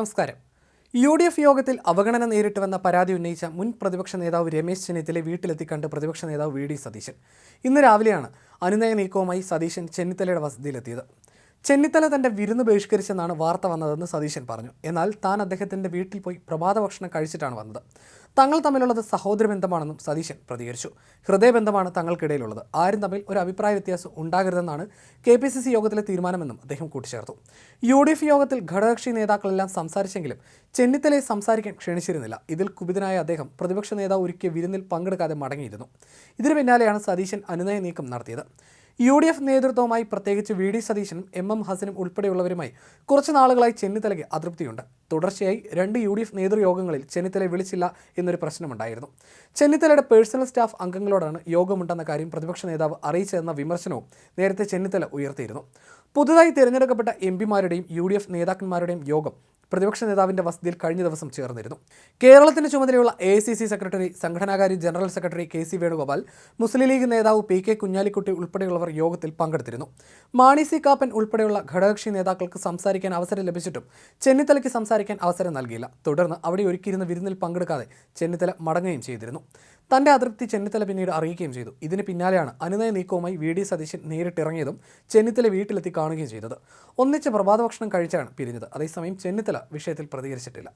നമസ്കാരം. U D F യോഗത്തിൽ അവഗണന നേരിട്ടുവെന്ന പരാതി ഉന്നയിച്ച മുൻ പ്രതിപക്ഷ നേതാവ് രമേശ് ചെന്നിത്തല വീട്ടിലെത്തി കണ്ട് പ്രതിപക്ഷ നേതാവ് വി ഡി സതീശൻ. ഇന്ന് രാവിലെയാണ് അനുനയ നീക്കവുമായി സതീശൻ ചെന്നിത്തലയുടെ വസതിയിലെത്തിയത്. ചെന്നിത്തല തന്റെ വിരുന്ന് ബഹിഷ്കരിച്ചെന്നാണ് വാർത്ത വന്നതെന്ന് സതീശൻ പറഞ്ഞു. എന്നാൽ താൻ അദ്ദേഹത്തിന്റെ വീട്ടിൽ പോയി പ്രഭാത ഭക്ഷണം കഴിച്ചിട്ടാണ് വന്നത്. തങ്ങൾ തമ്മിലുള്ളത് സഹോദര ബന്ധമാണെന്നും സതീശൻ പ്രതികരിച്ചു. ഹൃദയബന്ധമാണ് തങ്ങൾക്കിടയിലുള്ളത്. ആരും തമ്മിൽ ഒരു അഭിപ്രായ വ്യത്യാസം ഉണ്ടാകരുതെന്നാണ് കെ പി സി സി യോഗത്തിലെ തീരുമാനമെന്നും അദ്ദേഹം കൂട്ടിച്ചേർത്തു. യു ഡി എഫ് യോഗത്തിൽ ഘടകകക്ഷി നേതാക്കളെല്ലാം സംസാരിച്ചെങ്കിലും ചെന്നിത്തലയെ സംസാരിക്കാൻ ക്ഷണിച്ചിരുന്നില്ല. ഇതിൽ കുപിതനായ അദ്ദേഹം പ്രതിപക്ഷ നേതാവ് ഒരുക്കിയ വിരുന്നിൽ പങ്കെടുക്കാതെ മടങ്ങിയിരുന്നു. ഇതിനു പിന്നാലെയാണ് സതീശൻ അനുനയ നീക്കം നടത്തിയത്. യു ഡി എഫ് നേതൃത്വവുമായി പ്രത്യേകിച്ച് വി ഡി സതീശനും എം എം ഹസനും ഉൾപ്പെടെയുള്ളവരുമായി കുറച്ച് നാളുകളായി ചെന്നിത്തലയ്ക്ക് അതൃപ്തിയുണ്ട്. തുടർച്ചയായി രണ്ട് യു ഡി എഫ് നേതൃയോഗങ്ങളിൽ ചെന്നിത്തല വിളിച്ചില്ല എന്നൊരു പ്രശ്നമുണ്ടായിരുന്നു. ചെന്നിത്തലയുടെ പേഴ്സണൽ സ്റ്റാഫ് അംഗങ്ങളോടാണ് യോഗമുണ്ടെന്ന കാര്യം പ്രതിപക്ഷ നേതാവ് അറിയിച്ചതെന്ന വിമർശനവും നേരത്തെ ചെന്നിത്തല ഉയർത്തിയിരുന്നു. പുതുതായി തിരഞ്ഞെടുക്കപ്പെട്ട എം പിമാരുടെയും യു ഡി എഫ് നേതാക്കന്മാരുടെയും യോഗം പ്രതിപക്ഷ നേതാവിന്റെ വസതിയിൽ കഴിഞ്ഞ ദിവസം ചേർന്നിരുന്നു. കേരളത്തിന്റെ ചുമതലയുള്ള A C C secretary സംഘടനാകാരി general secretary K C Venugopal Muslim League നേതാവ് പി കെ കുഞ്ഞാലിക്കുട്ടി ഉൾപ്പെടെയുള്ളവർ യോഗത്തിൽ പങ്കെടുത്തിരുന്നു. മാണി സി കാപ്പൻ ഉൾപ്പെടെയുള്ള ഘടകകക്ഷി നേതാക്കൾക്ക് സംസാരിക്കാൻ അവസരം ലഭിച്ചിട്ടും ചെന്നിത്തലയ്ക്ക് സംസാരിക്കാൻ അവസരം നൽകിയില്ല. തുടർന്ന് അവിടെ ഒരുക്കിയിരുന്ന വിരുന്നിൽ പങ്കെടുക്കാതെ ചെന്നിത്തല മടങ്ങുകയും ചെയ്തിരുന്നു. തന്റെ അതൃപ്തി ചെന്നിത്തല പിന്നീട് അറിയിക്കുകയും ചെയ്തു. ഇതിന് പിന്നാലെയാണ് അനുനയ നീക്കവുമായി വി ഡി സതീശൻ നേരിട്ടിറങ്ങിയതും ചെന്നിത്തല വീട്ടിലെത്തി കാണുകയും ചെയ്തത്. ഒന്നിച്ച് പ്രഭാത ഭക്ഷണം കഴിച്ചാണ് പിരിഞ്ഞത്. അതേസമയം ചെന്നിത്തല വിഷയത്തിൽ പ്രതികരിച്ചിട്ടില്ല.